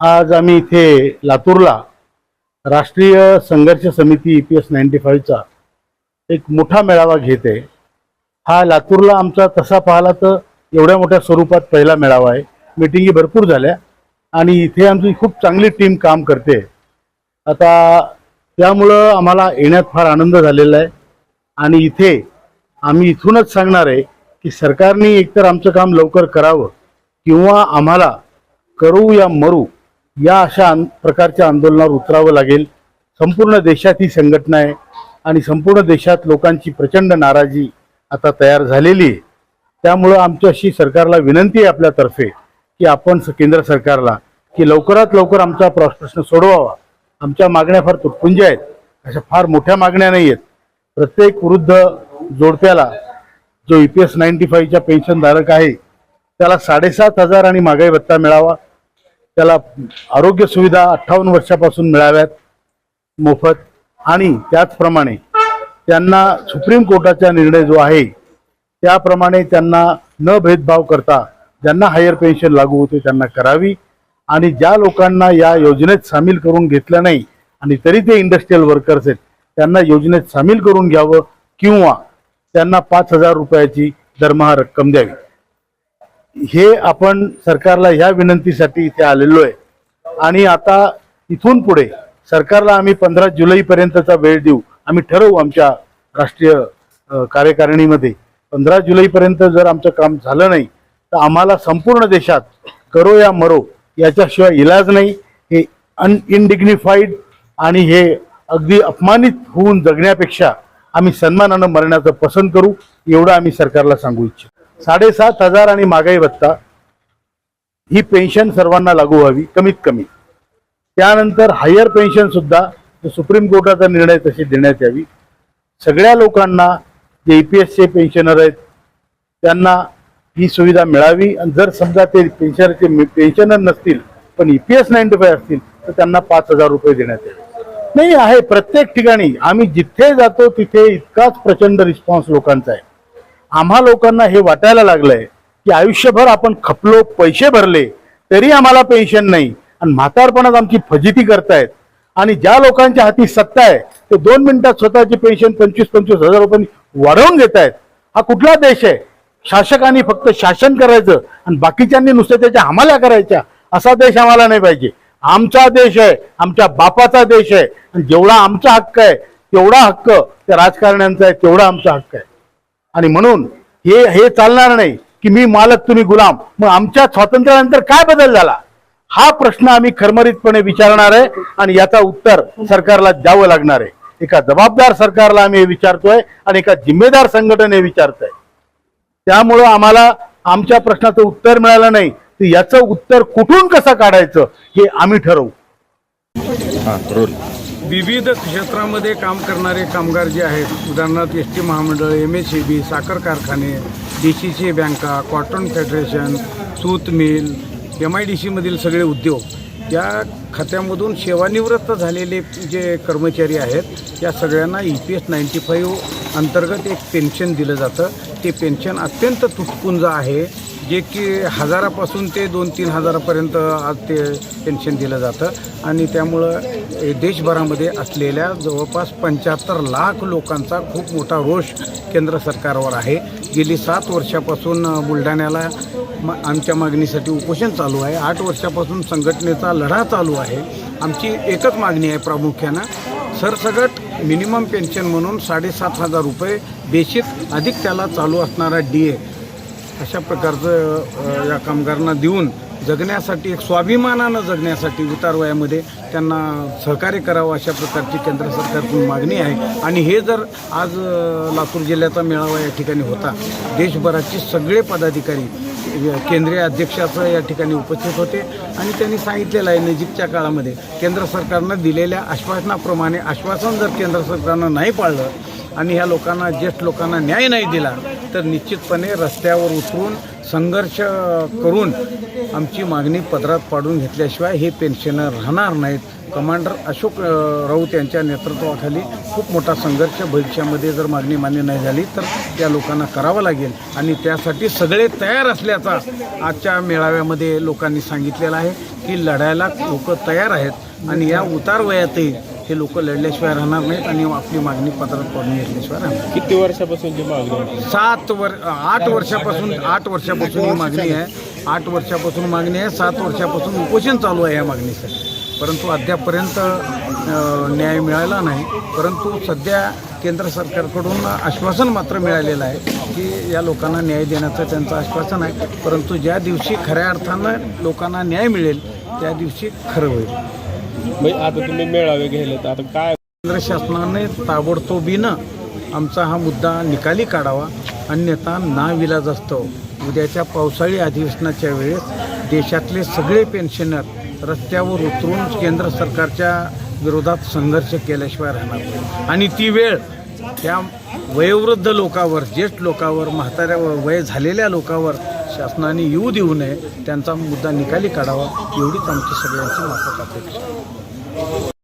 आज आम्ही इथे लातूरला राष्ट्रीय संघर्ष समिती ई पी एस नाईन्टी फाईव्हचा एक मोठा मेळावा घेत आहे. हा लातूरला आमचा तसा पाहिला तर एवढ्या मोठ्या स्वरूपात पहिला मेळावा आहे. मिटिंगी भरपूर झाल्या आणि इथे आमची खूप चांगली टीम काम करते. आता त्यामुळं आम्हाला येण्यात फार आनंद झालेला आहे. आणि इथे आम्ही इथूनच सांगणार आहे की सरकारने एकतर आमचं काम लवकर करावं किंवा आम्हाला करू या मरू या अशा प्रकारच्या आंदोलनावर उतरावं लागेल. संपूर्ण देशात ही संघटना आहे आणि संपूर्ण देशात लोकांची प्रचंड नाराजी आता तयार झालेली आहे. त्यामुळं आमची अशी सरकारला विनंती आहे आपल्यातर्फे की आपण केंद्र सरकारला की लवकरात लवकर आमचा प्रश्न सोडवावा. आमच्या मागण्या फार तुटपुंज आहेत. अशा फार मोठ्या मागण्या नाही आहेत. प्रत्येक वृद्ध जोडप्याला जो ई पी एस नाईन्टी फाईव्हच्या पेन्शनधारक आहे त्याला साडेसात हजार आणि महागाई भत्ता मिळावा. त्याला आरोग्य सुविधा अठ्ठावन्न वर्षापासून मिळाव्यात मोफत. आणि त्याचप्रमाणे त्यांना सुप्रीम कोर्टाचा निर्णय जो आहे त्याप्रमाणे त्यांना न भेदभाव करता ज्यांना हायर पेन्शन लागू होते त्यांना करावी. आणि ज्या लोकांना या योजनेत सामील करून घेतलं नाही आणि तरी ते इंडस्ट्रीयल वर्कर्स आहेत त्यांना योजनेत सामील करून घ्यावं किंवा त्यांना पाच हजार रुपयाची दरमहा रक्कम द्यावी. हे आपण सरकारला ह्या विनंतीसाठी इथे आलेलो आहे. आणि आता इथून पुढे सरकारला आम्ही पंधरा जुलैपर्यंतचा वेळ देऊ. आम्ही ठरवू आमच्या राष्ट्रीय कार्यकारिणीमध्ये. पंधरा जुलैपर्यंत जर आमचं काम झालं नाही तर आम्हाला संपूर्ण देशात करो या मरो याच्याशिवाय इलाज नाही. हे अन इनडिग्निफाईड आणि हे अगदी अपमानित होऊन जगण्यापेक्षा आम्ही सन्मानानं मरण्याचं पसंत करू एवढं आम्ही सरकारला सांगू इच्छितो. साडेसात हजार आणि महागाई भत्ता ही पेन्शन सर्वांना लागू व्हावी कमीत कमी. त्यानंतर हायर पेन्शन सुद्धा सुप्रीम कोर्टाचा निर्णय तशी देण्यात यावी. सगळ्या लोकांना जे ई पी एसचे पेन्शनर आहेत त्यांना ही सुविधा मिळावी. आणि जर समजा ते पेन्शनरचे पेन्शनर नसतील पण E P S ninety five असतील तर त्यांना पाच हजार रुपये देण्यात यावे. नाही आहे प्रत्येक ठिकाणी. आम्ही जिथे जातो तिथे इतकाच प्रचंड रिस्पॉन्स लोकांचा आहे. आम्हा लोकांना हे वाटायला लागलंय की आयुष्यभर आपण खपलो पैसे भरले तरी आम्हाला पेन्शन नाही. आणि म्हातारपणात आमची फजिती करतायत. आणि ज्या लोकांच्या हाती सत्ता आहे ते दोन मिनिटात स्वतःची पेन्शन पंचवीस पंचवीस हजार रुपयांनी वाढवून देत आहेत हा कुठला देश आहे? शासकांनी फक्त शासन करायचं आणि बाकीच्यांनी नुसत्या त्याच्या हमाल्या करायच्या? असा देश आम्हाला नाही पाहिजे. आमचा देश आहे आमच्या बापाचा देश आहे. आणि जेवढा आमचा हक्क आहे तेवढा हक्क त्या राजकारण्यांचा आहे तेवढा आमचा हक्क आहे. आणि म्हणून हे हे चालणार नाही की मी मालक तुम्ही गुलाम. मग आमच्या स्वातंत्र्यानंतर काय बदल झाला? हा प्रश्न आम्ही खरमरीतपणे विचारणार आहे आणि याचा उत्तर सरकारला द्यावं लागणार आहे. एका जबाबदार सरकारला आम्ही हे विचारतोय आणि एका जिम्मेदार संघटने विचारतोय. त्यामुळं आम्हाला आमच्या प्रश्नाचं उत्तर मिळालं नाही. तर याचं उत्तर कुठून कसं काढायचं हे आम्ही ठरवू. विविध क्षेत्रामध्ये काम करणारे कामगार जे आहेत उदाहरणार्थ एस टी महामंडळ एम एस सी बी साखर कारखाने डी सी सी बँका कॉटन फेडरेशन सूत मिल एम आय डी सीमधील सगळे उद्योग या खात्यामधून सेवानिवृत्त झालेले जे कर्मचारी आहेत या सगळ्यांना E P S ninety five अंतर्गत एक पेन्शन दिलं जातं. ते पेन्शन अत्यंत तुटपुंज आहे. जे की हजारापासून ते दोन तीन हजारापर्यंत आज ते पेन्शन दिलं जातं. आणि त्यामुळं देशभरामध्ये असलेल्या जवळपास पंच्याहत्तर लाख लोकांचा खूप मोठा रोष केंद्र सरकारवर आहे. गेली सात वर्षापासून बुलढाण्याला म आमच्या मागणीसाठी उपोषण चालू आहे. आठ वर्षापासून संघटनेचा लढा चालू आहे. आमची एकच मागणी आहे प्रामुख्यानं. सरसगट मिनिमम पेन्शन म्हणून साडेसात हजार रुपये बेसिक अधिक त्याला चालू असणारा डी ए अशा प्रकारचं या कामगारांना देऊन जगण्यासाठी एक स्वाभिमानानं जगण्यासाठी उतार वयामध्ये त्यांना सहकार्य करावं अशा प्रकारची केंद्र सरकारकडून मागणी आहे. आणि हे जर आज लातूर जिल्ह्याचा मेळावा या ठिकाणी होता देशभराचे सगळे पदाधिकारी केंद्रीय अध्यक्षाचं या ठिकाणी उपस्थित होते. आणि त्यांनी सांगितलेलं आहे नजीकच्या काळामध्ये केंद्र सरकारनं दिलेल्या आश्वासनाप्रमाणे आश्वासन जर केंद्र सरकारनं नाही पाळलं आणि ह्या लोकांना ज्येष्ठ लोकांना न्याय नाही दिला तर निश्चितपणे रस्त्यावर उतरून संघर्ष करून आमची मागणी पदरात पाडून घेतल्याशिवाय हे पेन्शनर राहणार नाहीत. कमांडर अशोक राऊत यांच्या नेतृत्वाखाली खूप मोठा संघर्ष भविष्यामध्ये जर मागणी मान्य नाही झाली तर त्या लोकांना करावं लागेल. आणि त्यासाठी सगळे तयार असल्याचा आजच्या मेळाव्यामध्ये लोकांनी सांगितलेलं आहे की लढायला लोक तयार आहेत. आणि या उतार वयातही हे लोक लढल्याशिवाय राहणार नाहीत आणि आपली मागणी पत्रात पडून घेतल्याशिवाय राहणार. किती वर्षापासून ती मागणी आहे? सात वर आठ वर्षापासून आठ वर्षापासून ही मागणी आहे. आठ वर्षापासून मागणी आहे सात वर्षापासून उपोषण चालू आहे या मागणीसाठी. परंतु अद्यापपर्यंत न्याय मिळाला नाही. परंतु सध्या केंद्र सरकारकडून आश्वासन मात्र मिळालेलं आहे की या लोकांना न्याय देण्याचं त्यांचं आश्वासन आहे. परंतु ज्या दिवशी खऱ्या अर्थानं लोकांना न्याय मिळेल त्या दिवशी खरं होईल. म्हणजे आता तुम्ही मेळावे घेले तर आता काय? केंद्र शासनाने ताबडतोबीनं आमचा हा मुद्दा निकाली काढावा. अन्यथा नाविलाज असतो. उद्याच्या पावसाळी अधिवेशनाच्या वेळेस देशातले सगळे पेन्शनर रस्त्यावर उतरून केंद्र सरकारच्या विरोधात संघर्ष केल्याशिवाय राहणार आणि ती वेळ त्या वयोवृद्ध लोकावर ज्येष्ठ लोकावर म्हाताऱ्या वय झालेल्या लोकावर शासनाने येऊ देऊ नये त्यांचा मुद्दा निकाली काढावा एवढीच आमची सगळ्यांची माफक अपेक्षा आहे.